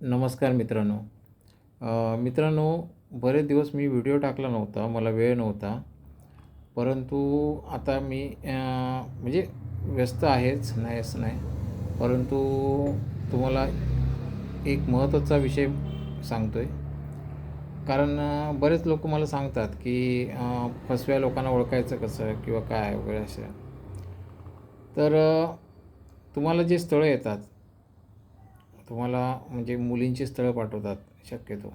नमस्कार मित्रांनो. मित्रांनो बरेच दिवस मी व्हिडिओ टाकला नव्हता मला वेळ नव्हता. परंतु आता मी म्हणजे व्यस्त आहेच नाही असं नाही. परंतु तुम्हाला एक महत्त्वाचा विषय सांगतो आहे कारण बरेच लोक मला सांगतात की फसव्या लोकांना ओळखायचं कसं किंवा काय वगैरे असं तर तुम्हाला जे स्थळं येतात तुम्हाला म्हणजे मुलींची स्थळं पाठवतात शक्यतो.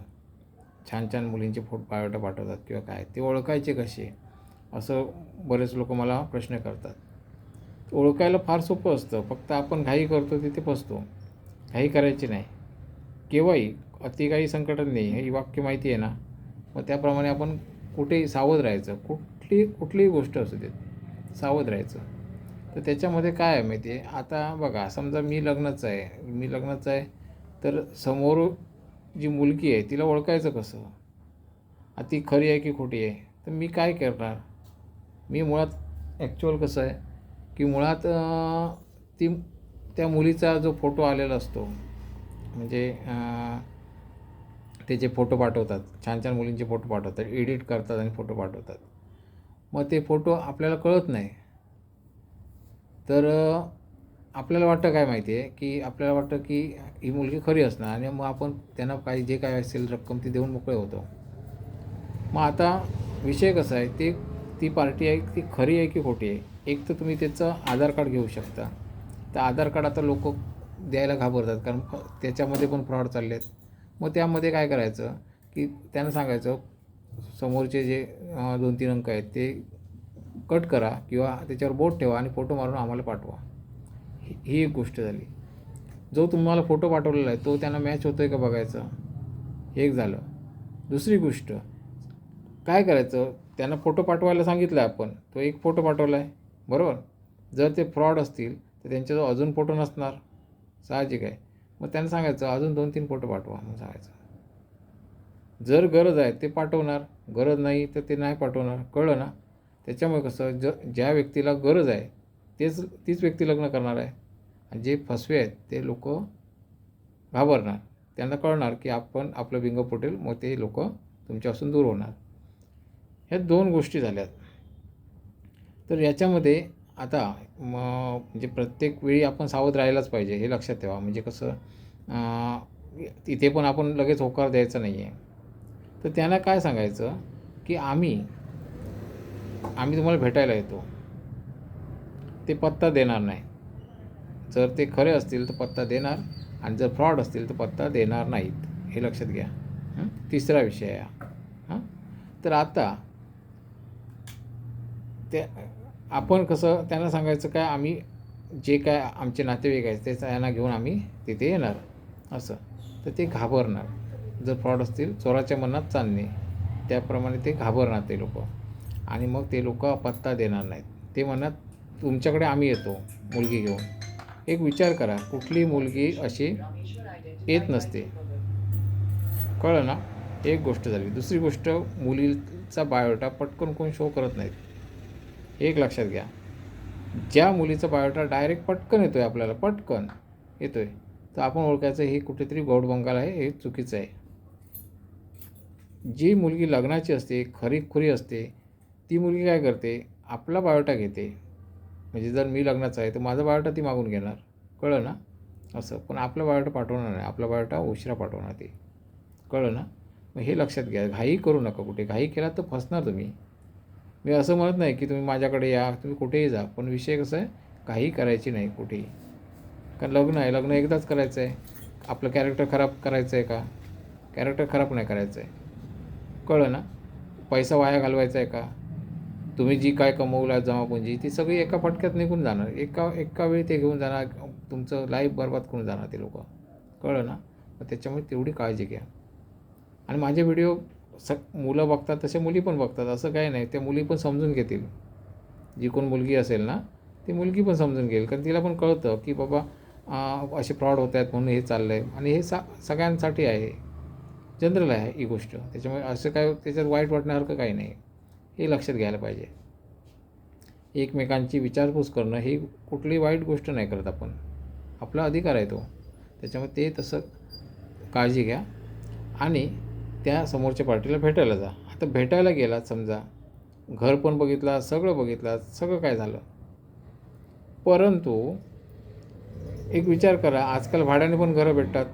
छान छान मुलींचे फोटो बायोटा पाठवतात किंवा काय ते ओळखायचे कसे? असं बरेच लोक मला प्रश्न करतात. ओळखायला फार सोपं असतं. फक्त आपण घाई करतो तिथे फसतो. घाई करायची नाही. केव्हाही अति काही संकटात नाही. हे वाक्य माहिती आहे ना? मग त्याप्रमाणे आपण कुठेही सावध राहायचं. कुठली कुठलीही गोष्ट असू देत सावध राहायचं. तर त्याच्यामध्ये काय आहे माहिती आहे? आता बघा समजा मी लग्नाचं आहे. मी लग्नाचं आहे तर समोर जी मुलगी आहे तिला ओळखायचं कसं? ती खरी आहे की खोटी आहे? तर मी काय करणार? मी मुळात ॲक्च्युअल कसं आहे? की मुळात ती त्या मुलीचा जो फोटो आलेला असतो म्हणजे त्याचे ते जे फोटो पाठवतात छान छान मुलींचे फोटो पाठवतात एडिट करतात आणि फोटो पाठवतात. मग ते फोटो आपल्याला कळत नाही. तर आपल्याला वाटतं काय माहिती आहे की आपल्याला वाटतं की ही मुलगी खरी असणार आणि मग आपण त्यांना काही जे काय असेल रक्कम ती देऊन मोकळे होतो. मग आता विषय कसा आहे? ते ती पार्टी आहे ती खरी आहे की खोटी आहे? एक तर तुम्ही त्याचं आधार कार्ड घेऊ शकता. तर आधार कार्ड आता लोक द्यायला घाबरतात कारण त्याच्यामध्ये पण फ्रॉड चालले आहेत मग त्यामध्ये काय करायचं? की त्यांना सांगायचं समोरचे जे दोन तीन अंक आहेत ते कट करा किंवा त्याच्यावर बोट ठेवा आणि फोटो मारून आम्हाला पाठवा. ही एक गोष्ट झाली. जो तुम्हाला फोटो पाठवलेला आहे तो त्यांना मॅच होतो आहे का बघायचं? हे एक झालं. दुसरी गोष्ट काय करायचं? त्यांना फोटो पाठवायला सांगितलं आहे आपण. तो एक फोटो पाठवला आहे बरोबर? जर ते फ्रॉड असतील तर त्यांच्याजवळ अजून फोटो नसणार. साहजिक आहे. मग त्यांना सांगायचं अजून दोन तीन फोटो पाठवा मग सांगायचं. जर गरज आहे ते पाठवणार. गरज नाही तर ते नाही पाठवणार. कळलं ना? त्याच्यामुळे कसं ज ज्या व्यक्तीला गरज आहे तेच तीच व्यक्ती लग्न करणार आहे. आणि जे फसवे आहेत ते लोक घाबरणार. त्यांना कळणार की आपण आपलं बिंग फुटेल मग ते लोक तुमच्यापासून दूर होणार. ह्या दोन गोष्टी झाल्यात. तर याच्यामध्ये आता म म्हणजे प्रत्येक वेळी आपण सावध राहायलाच पाहिजे हे लक्षात ठेवा. म्हणजे कसं तिथे पण आपण लगेच होकार द्यायचा नाही आहे तर त्यांना काय सांगायचं की आम्ही आम्ही तुम्हाला भेटायला येतो. ते पत्ता देणार नाही. जर ते खरे असतील तर पत्ता देणार आणि जर फ्रॉड असतील तर पत्ता देणार नाहीत. हे लक्षात घ्या. तिसरा विषय आहे हा. हां? तर आता ते आपण कसं त्यांना सांगायचं काय आम्ही जे काय आमचे नातेवाईक आहेत ते त्यांना घेऊन आम्ही तिथे येणार. असं. तर ते घाबरणार. जर फ्रॉड असतील चोराच्या मनात चालणे. त्याप्रमाणे ते घाबरणार ते लोक. आणि मग ते लोक पत्ता देणार नाहीत. ते म्हणत तुमच्याकडे आम्ही येतो मुलगी घेऊन. एक विचार करा कुठली मुलगी अशी येत नसते. कळलं ना? एक गोष्ट झाली. दुसरी गोष्ट मुलीचा बायोटा पटकन कोण शो करत नाहीत. एक लक्षात घ्या. ज्या मुलीचा बायोटा डायरेक्ट पटकन येतो आहे आपल्याला पटकन येतो आहे तर आपण ओळखायचं हे कुठेतरी गौड बंगाल आहे हे चुकीचं आहे. जी मुलगी लग्नाची असते खरीखुरी असते ती मुलगी काय करते? आपला बायोटा घेते. म्हणजे जर मी लग्नाचा आहे तर माझा बायोटा ती मागून घेणार. कळलं ना? असं. पण आपला बायोटा पाठवणार नाही. आपला बायोटा उशिरा पाठवणार ती. कळलं ना? मग हे लक्षात घ्या. घाई करू नका कुठे. घाई केला तर फसणार तुम्ही. मी असं म्हणत नाही की तुम्ही माझ्याकडे या तुम्ही कुठेही जा. पण विषय कसं आहे? काही करायची नाही कुठेही. कारण लग्न आहे. लग्न एकदाच करायचं आहे आपलं कॅरेक्टर खराब करायचं आहे का? कॅरेक्टर खराब नाही करायचं आहे कळलं ना? पैसा वाया घालवायचा आहे का? तुम्ही जी काय कमवला जमापुंजी ती सगळी एका फटक्यात निघून जाणार. एका एका वेळी ते घेऊन जाणार तुमचं लाईफ बरबाद करून जाणार ते लोक. कळलं ना? मग त्याच्यामुळे तेवढी काळजी घ्या. आणि माझे व्हिडिओ स मुलं बघतात तसे मुली पण बघतात. असं काही नाही. त्या मुली पण समजून घेतील. जी कोण मुलगी असेल ना ती मुलगी पण समजून घेईल. कारण तिला पण कळतं की बाबा असे फ्रॉड होत आहेत म्हणून हे चाललं आहे आणि हे सा सगळ्यांसाठी आहे. जनरल आहे ही गोष्ट. त्याच्यामुळे असं काय त्याच्यात वाईट वाटण्यासारखं काही नाही. हे लक्षात घ्यायला पाहिजे. एकमेकांची विचारपूस करणं ही कुठली वाईट गोष्ट नाही करत आपण. आपला अधिकार आहे तो. त्याच्यामुळे ते तसं काळजी घ्या आणि त्या समोरच्या पार्टीला भेटायला जा. आता भेटायला गेलात समजा. घर पण बघितला सगळं बघितलं सगळं काय झालं? परंतु एक विचार करा आजकाल भाड्याने पण घरं भेटतात.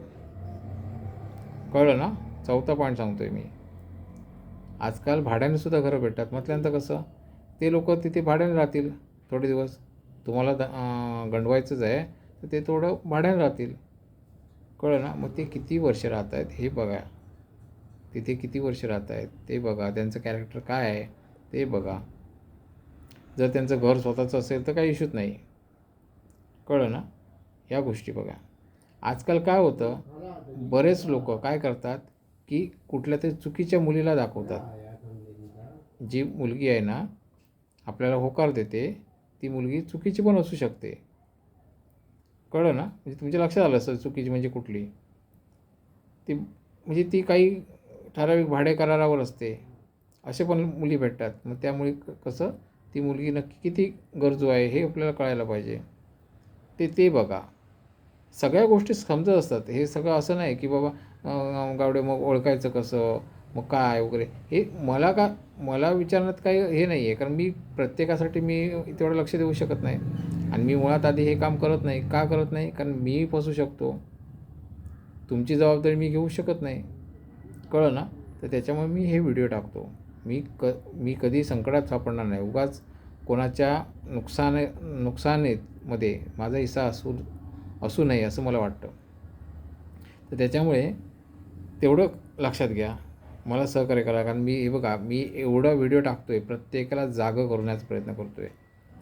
कळलं ना? चौथा पॉईंट सांगतो आहे मी. आजकाल भाड्याने सुद्धा घरं भेटतात. म्हटल्यानंतर कसं? ते लोक तिथे भाड्याने राहतील थोडे दिवस. तुम्हाला द गंडवायचंच आहे तर ते थोडं भाड्याने राहतील. कळलं ना? मग ते किती वर्ष राहत आहेत हे बघा. तिथे किती वर्ष राहत आहेत ते बघा. त्यांचं कॅरेक्टर काय आहे ते बघा. जर त्यांचं घर स्वतःचं असेल तर काही इश्यूच नाही. कळलं ना? या गोष्टी बघा. आजकाल काय होतं? बरेच लोक काय करतात? की कुठल्या तरी चुकीच्या मुलीला दाखवतात. जी मुलगी आहे ना आपल्याला होकार देते ती मुलगी चुकीची पण असू शकते. कळलं ना? म्हणजे तुमच्या लक्षात आलं असं चुकीची म्हणजे कुठली? ती म्हणजे ती काही ठराविक भाडे करारावर असते. असे पण मुली भेटतात. मग त्यामुळे क- कसं? ती मुलगी नक्की किती गरजू आहे हे आपल्याला कळायला पाहिजे. ते ते बघा. सगळ्या गोष्टी समजत असतात. हे सगळं असं नाही की बाबा गावडे मग ओळखायचं कसं? मग काय वगैरे? हे मला का मला विचारण्यात काही हे नाही आहे कारण मी प्रत्येकासाठी मी तेवढं लक्ष देऊ शकत नाही. आणि मी मुळात आधी हे काम करत नाही. का करत नाही? कारण मी फसू शकतो. तुमची जबाबदारी मी घेऊ शकत नाही. कळलं ना? तर त्याच्यामुळे मी हे व्हिडिओ टाकतो. मी क मी कधी संकटात सापडणार नाही. उगाच कोणाच्या नुकसान नुकसानीमध्ये माझा हिस्सा असू असू नये असं मला वाटतं. तर त्याच्यामुळे तेवढं लक्षात घ्या. मला सहकार्य करा. कारण मी हे बघा मी एवढा व्हिडिओ टाकतो आहे प्रत्येकाला जागं करण्याचा प्रयत्न करतो आहे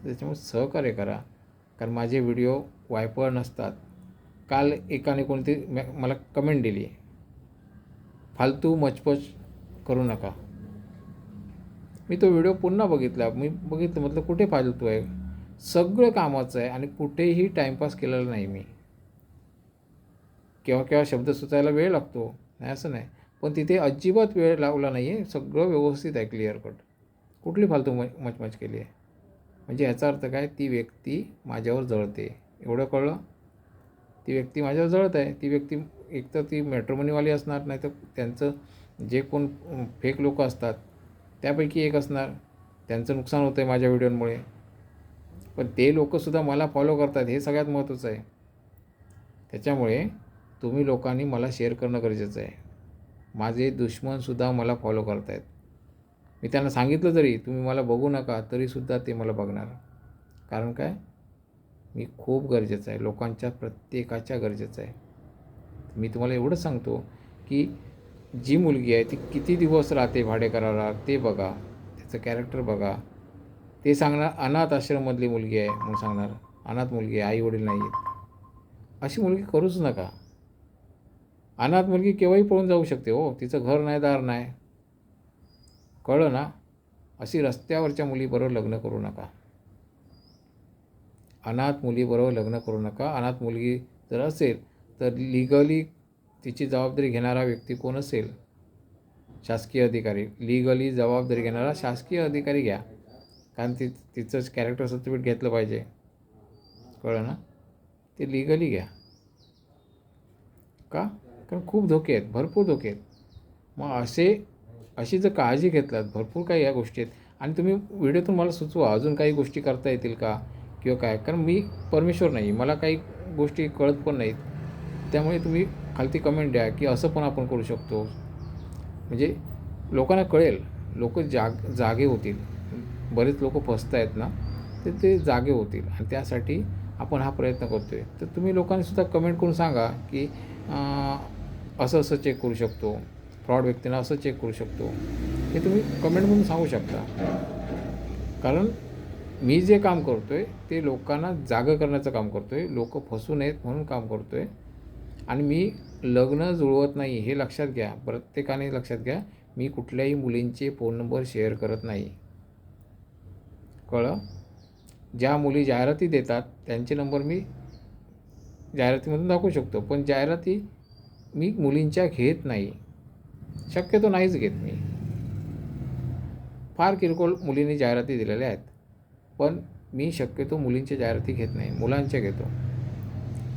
त्याच्यामुळे सहकार्य करा. कारण माझे व्हिडिओ वायफळ नसतात. काल एकाने कोणती मला कमेंट दिली. फालतू मचपच करू नका. मी तो व्हिडिओ पुन्हा बघितला. मी बघितलं म्हटलं कुठे फालतू आहे? सगळं कामाचं आहे आणि कुठेही टाईमपास केलेला नाही मी. केव्हा केव्हा शब्द सुचायला वेळ लागतो. नाही असं नाही. पण तिथे अजिबात वेळ लावला नाही आहे सगळं व्यवस्थित आहे क्लिअर कट कुठली फालतू म मचमच केली आहे? म्हणजे याचा अर्थ काय? ती व्यक्ती माझ्यावर जळते. एवढं कळलं? ती व्यक्ती माझ्यावर जळत आहे. ती व्यक्ती एकतर ती मॅट्रोमनीवाली असणार नाही तर त्यांचं जे कोण फेक लोक असतात त्यापैकी एक असणार. त्यांचं नुकसान होतं आहे माझ्या व्हिडिओमुळे पण ते लोकंसुद्धा मला फॉलो करतात हे सगळ्यात महत्त्वाचं आहे. त्याच्यामुळे तुम्ही लोकांनी मला शेअर करणं गरजेचं आहे. माझे दुश्मनसुद्धा मला फॉलो करत आहेत मी त्यांना सांगितलं जरी तुम्ही मला बघू नका तरीसुद्धा ते मला बघणार. कारण काय? मी खूप गरजेचं आहे. लोकांच्या प्रत्येकाच्या गरजेचं आहे. मी तुम्हाला एवढंच सांगतो की जी मुलगी आहे ती किती दिवस राहते भाडेकरारा ते बघा. त्याचं कॅरेक्टर बघा. ते सांगणार अनाथ आश्रममधली मुलगी आहे म्हणून सांगणार. अनाथ मुलगी आहे आई वडील नाही आहेत अशी मुलगी करूच नका. अनाथ मुलगी केव्हाही पळून जाऊ शकते हो. तिचं घर नाही दार नाही. कळलं ना? अशी रस्त्यावरच्या मुलीबरोबर लग्न करू नका. अनाथ मुलीबरोबर लग्न करू नका. अनाथ मुलगी जर असेल तर लिगली तिची जबाबदारी घेणारा व्यक्ती कोण असेल? शासकीय अधिकारी. लिगली जबाबदारी घेणारा शासकीय अधिकारी घ्या. कारण ती तिचं कॅरेक्टर सर्टिफिकेट घेतलं पाहिजे. कळलं ना? ते लिगली घ्या. का? कारण खूप धोके आहेत भरपूर धोके आहेत. मग असे अशी जर काळजी घेतलात भरपूर काही या गोष्टी आहेत. आणि तुम्ही व्हिडिओतून मला सुचवा अजून काही गोष्टी करता येतील का? किंवा काय? कारण मी परमेश्वर नाही मला काही गोष्टी कळत पण नाहीत. त्यामुळे तुम्ही खालती कमेंट द्या की असं पण आपण करू शकतो. म्हणजे लोकांना कळेल लोक जाग जागे होतील. बरेच लोक फसत आहेत ना तर ते जागे होतील. आणि त्यासाठी आपण हा प्रयत्न करतो आहे तर तुम्ही लोकांनीसुद्धा कमेंट करून सांगा की असं असं चेक करू शकतो. फ्रॉड व्यक्तींना असं चेक करू शकतो. हे तुम्ही कमेंटमधून सांगू शकता. कारण मी जे काम करतो आहे ते लोकांना जागं करण्याचं काम करतो आहे लोक फसू नयेत म्हणून काम करतो आहे आणि मी लग्न जुळवत नाही हे लक्षात घ्या. प्रत्येकाने लक्षात घ्या मी कुठल्याही मुलींचे फोन नंबर शेअर करत नाही. कळं ज्या मुली जाहिराती देतात त्यांचे नंबर मी जाहिरातीमधून दाखवू शकतो. पण जाहिराती मी मुलींच्या घेत नाही. शक्यतो नाहीच घेत मी. फार किरकोळ मुलींनी जाहिराती दिलेल्या आहेत. पण मी शक्यतो मुलींच्या जाहिराती घेत नाही मुलांच्या घेतो.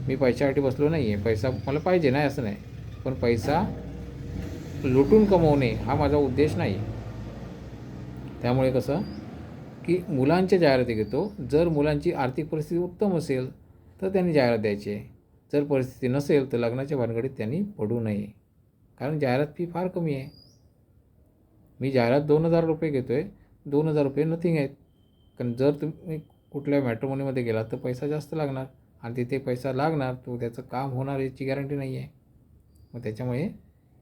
मी पैशासाठी बसलो नाही आहे पैसा मला पाहिजे नाही असं नाही. पण पैसा लुटून कमवणे हा माझा उद्देश नाही. त्यामुळे कसं की मुलांच्या जाहिराती घेतो. जर मुलांची आर्थिक परिस्थिती उत्तम असेल तर त्यांनी जाहिरात द्यायची आहे. जर परिस्थिती नसेल तर लग्नाच्या भानगडीत त्यांनी पडू नये. कारण जाहिरात फी फार कमी आहे. मी जाहिरात दोन हजार रुपये घेतो आहे दोन हजार रुपये नथिंग आहेत. कारण जर तुम्ही कुठल्या मॅट्रोमोनीमध्ये गेलात तर पैसा जास्त लागणार. आणि तिथे पैसा लागणार तो त्याचं काम होणार याची गॅरंटी नाही आहे. मग त्याच्यामुळे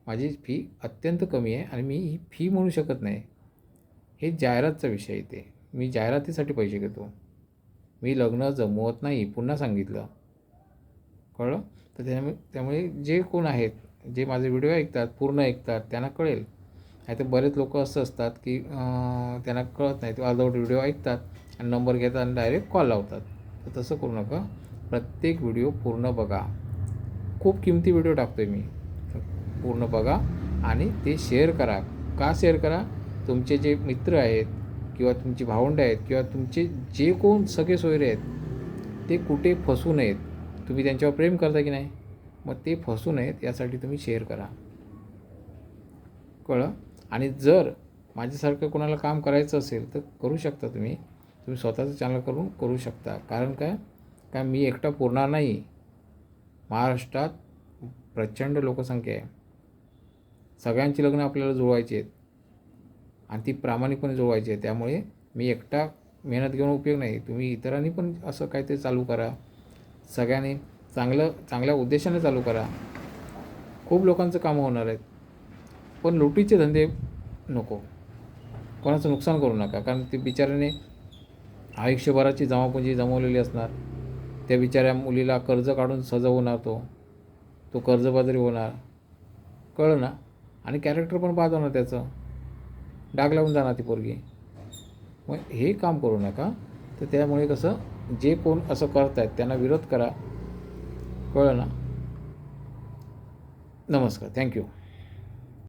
माझी फी अत्यंत कमी आहे आणि मी ही फी म्हणू शकत नाही. हे जाहिरातचा विषय येते मी जाहिरातीसाठी पैसे घेतो. मी लग्न जमवत नाही पुन्हा सांगितलं. कळलं? तर त्यामुळे त्यामुळे जे कोण आहेत जे माझे व्हिडिओ ऐकतात पूर्ण ऐकतात त्यांना कळेल. नाही तर बरेच लोक असं असतात की त्यांना कळत नाही. ते अर्धवट व्हिडिओ ऐकतात आणि नंबर घेतात आणि डायरेक्ट कॉल लावतात. तर तसं करू नका. प्रत्येक व्हिडिओ पूर्ण बघा. खूप किमती व्हिडिओ टाकतो आहे मी. पूर्ण बघा आणि ते शेअर करा. का शेअर करा? तुमचे जे मित्र आहेत किंवा तुमची भावंडं आहेत किंवा तुमचे जे कोण सगळे सोयरे आहेत ते कुठे फसू नयेत. तुम्ही त्यांच्यावर प्रेम करता की नाही मग ते फसू नयेत यासाठी तुम्ही शेअर करा. कळलं? आणि जर माझ्यासारखं कोणाला काम करायचं असेल तर करू शकता तुम्ही. तुम्ही स्वतःचं चॅनल करून करू शकता. कारण काय? काय मी एकटा पुरणार नाही. महाराष्ट्रात प्रचंड लोकसंख्या आहे. सगळ्यांची लग्न आपल्याला जुळवायची आहेत. आणि ती प्रामाणिकपणे जुळवायची आहे त्यामुळे मी एकटा मेहनत घेऊन उपयोग नाही. तुम्ही इतरांनी पण असं काहीतरी चालू करा. सगळ्यांनी चांगलं चांगल्या उद्देशाने चालू करा. खूप लोकांचं कामं होणार आहेत. पण लुटीचे धंदे नको. कोणाचं नुकसान करू नका. कारण ते बिचाऱ्याने आयुष्यभराची जमापुंजी जमवलेली असणार. त्या बिचाऱ्या मुलीला कर्ज काढून सजवणार तो. तो कर्जबाजारी होणार. कळलं ना? आणि कॅरेक्टर पण पाहतो होणार त्याचं. डाग लावून जाणार ती पोरगी. मग हे काम करू नका. तर त्यामुळे कसं जे कोण असं करत आहेत त्यांना विरोध करा. कळलं ना? नमस्कार. थँक्यू